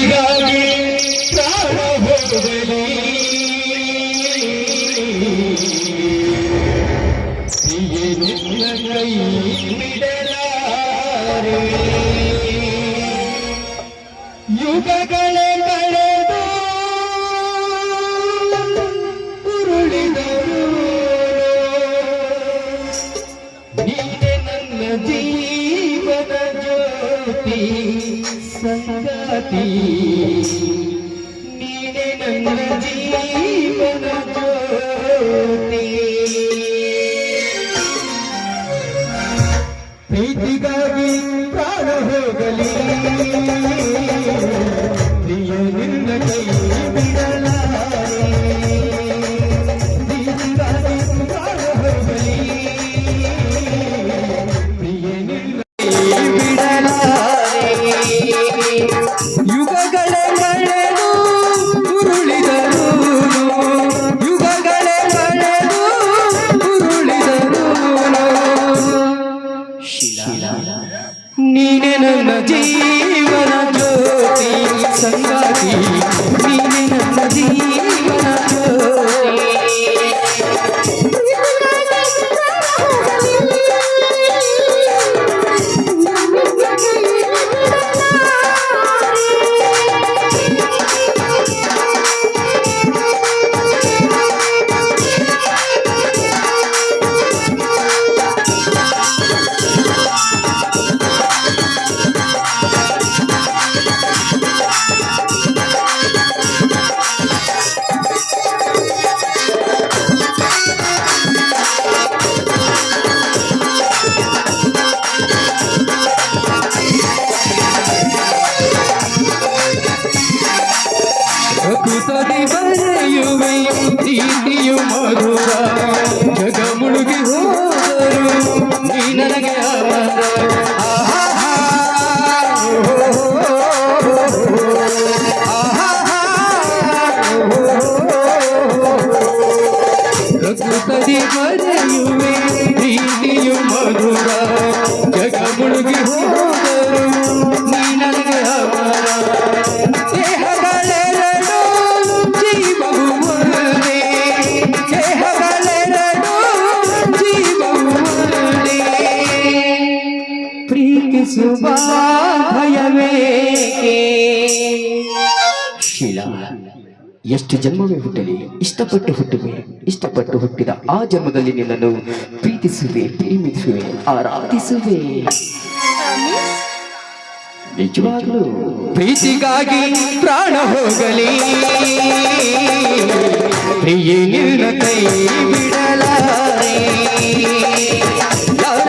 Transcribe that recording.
ಪ್ರೀತಿಗಾಗಿ ಪ್ರಾಣ ಹೋಗಲಿ ಪ್ರಿಯೆ ನಿನ್ನ ಕೈ ಬಿಡಲಾರೆ ಕಳೆದು ನೀನೆ ನನ್ನ ಜೀವನ ಜ್ಯೋತಿ. ಸಂಗಾತಿ. ನೀನೆ ನನ್ನ ಜೀವನ ಜ್ಯೋತಿ. ಪ್ರೀತಿಗಾಗಿ ಪ್ರಾಣ ಹೋಗಲಿ. ನೀನೆ ಎಷ್ಟು ಜನ್ಮವೇ ಹುಟ್ಟಲಿ ಇಷ್ಟಪಟ್ಟು ಹುಟ್ಟುವೆ ಇಷ್ಟಪಟ್ಟು ಹುಟ್ಟಿದ ಆ ಜನ್ಮದಲ್ಲಿ ನಿನ್ನನ್ನು ಪ್ರೀತಿಸುವೆ ಪ್ರೇಮಿಸುವೆ ಆರಾಧಿಸುವೆ ನಿಜವಾಗ್ಲೂ ಪ್ರೀತಿಗಾಗಿ ಪ್ರಾಣ ಹೋಗಲಿ. ಪ್ರಿಯ ನಿನ್ನ ಕೈ ಬಿಡಲಾರೆ. ಲಾಲ